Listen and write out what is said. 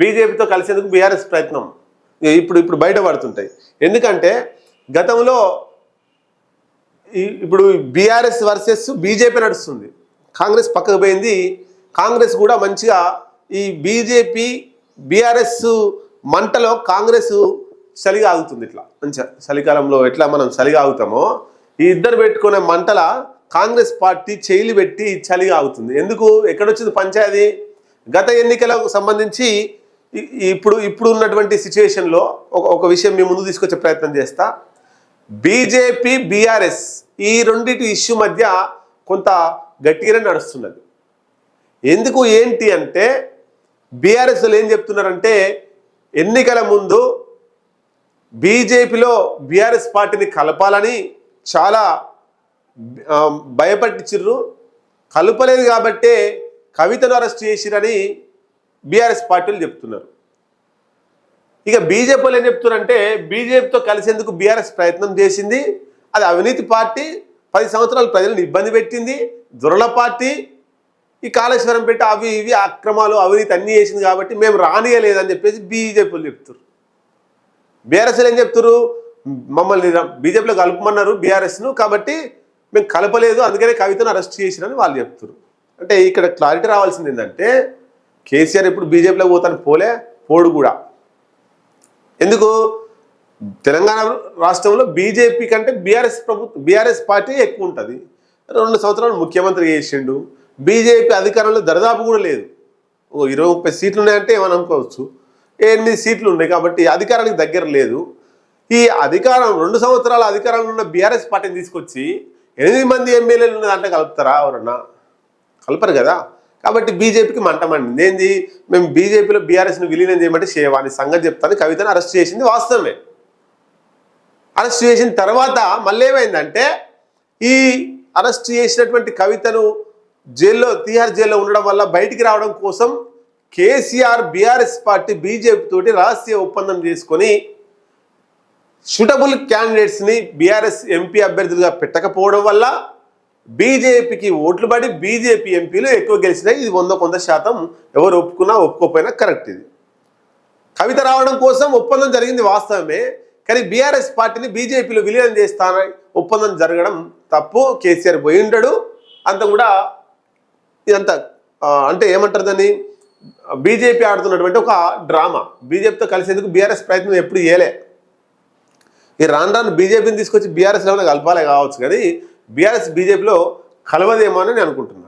బీజేపీతో కలిసేందుకు బీఆర్ఎస్ ప్రయత్నం. ఇప్పుడు ఇప్పుడు బయటపడుతుంటాయి ఎందుకంటే గతంలో ఇప్పుడు బీఆర్ఎస్ వర్సెస్ బీజేపీ నడుస్తుంది. కాంగ్రెస్ పక్కకు పోయింది. కాంగ్రెస్ కూడా మంచిగా ఈ బీజేపీ బీఆర్ఎస్ మంటలో కాంగ్రెస్ చలిగా ఆగుతుంది ఇట్లా. మంచిగా చలికాలంలో ఎట్లా మనం చలిగా ఆగుతామో ఈ ఇద్దరు పెట్టుకునే మంటల కాంగ్రెస్ పార్టీ చేయిలు పెట్టి చలిగా ఆగుతుంది. ఎందుకు? ఎక్కడొచ్చింది పంచాయతీ? గత ఎన్నికలకు సంబంధించి ఇప్పుడు ఇప్పుడు ఉన్నటువంటి సిచ్యువేషన్లో ఒక ఒక విషయం మీ ముందు తీసుకొచ్చే ప్రయత్నం చేస్తా. బీజేపీ బీఆర్ఎస్ ఈ రెండింటి ఇష్యూ మధ్య కొంత గట్టిగానే నడుస్తున్నది. ఎందుకు ఏంటి అంటే బీఆర్ఎస్ ఏం చెప్తున్నారంటే ఎన్నికల ముందు బీజేపీలో బీఆర్ఎస్ పార్టీని కలపాలని చాలా భయపట్టించు కలపలేదు కాబట్టే కవితను అరెస్ట్ చేసిరని బీఆర్ఎస్ పార్టీలు చెప్తున్నారు. ఇక బీజేపీ వాళ్ళు ఏం చెప్తున్నారంటే బీజేపీతో కలిసేందుకు బీఆర్ఎస్ ప్రయత్నం చేసింది. అది అవినీతి పార్టీ పది సంవత్సరాలు ప్రజలను ఇబ్బంది పెట్టింది. దురల పార్టీ ఈ కాళేశ్వరం పెట్టి అవి ఇవి అక్రమాలు అవినీతి అన్నీ చేసింది కాబట్టి మేము రానియలేదని చెప్పేసి బీజేపీలు చెప్తారు బీఆర్ఎస్లు ఏం చెప్తారు మమ్మల్ని బీజేపీలో కలుపుమన్నారు బీఆర్ఎస్ను కాబట్టి మేము కలపలేదు అందుకనే కవితను అరెస్ట్ చేసినని వాళ్ళు చెప్తారు అంటే ఇక్కడ క్లారిటీ రావాల్సింది ఏంటంటే కేసీఆర్ ఇప్పుడు బీజేపీలో పోతాను పోలే పోడు కూడా. ఎందుకు? తెలంగాణ రాష్ట్రంలో బీజేపీ కంటే బీఆర్ఎస్ ప్రభుత్వం బీఆర్ఎస్ పార్టీ ఎక్కువ ఉంటుంది. రెండు సంవత్సరాలు ముఖ్యమంత్రి చేసిండు. బీజేపీ అధికారంలో దరిదాపు కూడా లేదు. ఓ ఇరవై ముప్పై సీట్లు ఉన్నాయంటే ఏమని అనుకోవచ్చు. ఎనిమిది సీట్లు ఉన్నాయి కాబట్టి అధికారానికి దగ్గర లేదు. ఈ అధికారం రెండు సంవత్సరాల అధికారంలో ఉన్న బీఆర్ఎస్ పార్టీని తీసుకొచ్చి ఎనిమిది మంది ఎమ్మెల్యేలు ఉన్న దాంట్లో కలుపుతారా ఎవరన్నా? కలపరు కదా. కాబట్టి బీజేపీకి మంటమండి ఏంది? మేము బీజేపీలో బీఆర్ఎస్ని విలీనం చేయమంటే చేయవాని సంగతి చెప్తాను. కవితను అరెస్ట్ చేసింది వాస్తవమే. అరెస్ట్ చేసిన తర్వాత మళ్ళీ ఏమైందంటే ఈ అరెస్ట్ చేసినటువంటి కవితను జైల్లో తీహార్ జైల్లో ఉండడం వల్ల బయటికి రావడం కోసం కేసీఆర్ బీఆర్ఎస్ పార్టీ బీజేపీ తోటి రహస్య ఒప్పందం చేసుకొని సూటబుల్ క్యాండిడేట్స్ని బీఆర్ఎస్ ఎంపీ అభ్యర్థులుగా పెట్టకపోవడం వల్ల బీజేపీకి ఓట్లు పడి బీజేపీ ఎంపీలు ఎక్కువ గెలిచినాయి. ఇది వంద కొంత శాతం. ఎవరు ఒప్పుకున్నా ఒప్పుకోపోయినా కరెక్ట్ ఇది. కవిత రావడం కోసం ఒప్పందం జరిగింది వాస్తవమే. కానీ బీఆర్ఎస్ పార్టీని బీజేపీలో విలీనం చేస్తానని ఒప్పందం జరగడం తప్పు. కేసీఆర్ పోయి ఉండడు. అంత కూడా ఇదంతా అంటే ఏమంటారు దాన్ని? బీజేపీ ఆడుతున్నటువంటి ఒక డ్రామా. బీజేపీతో కలిసేందుకు బీఆర్ఎస్ ప్రయత్నం ఎప్పుడు చేయలే. ఈ రాను రాను బీజేపీని తీసుకొచ్చి బీఆర్ఎస్ లెవెల్ కలపాలే కావచ్చు కానీ బీఆర్ఎస్ బీజేపీలో కలవదేమో అని నేను అనుకుంటున్నాను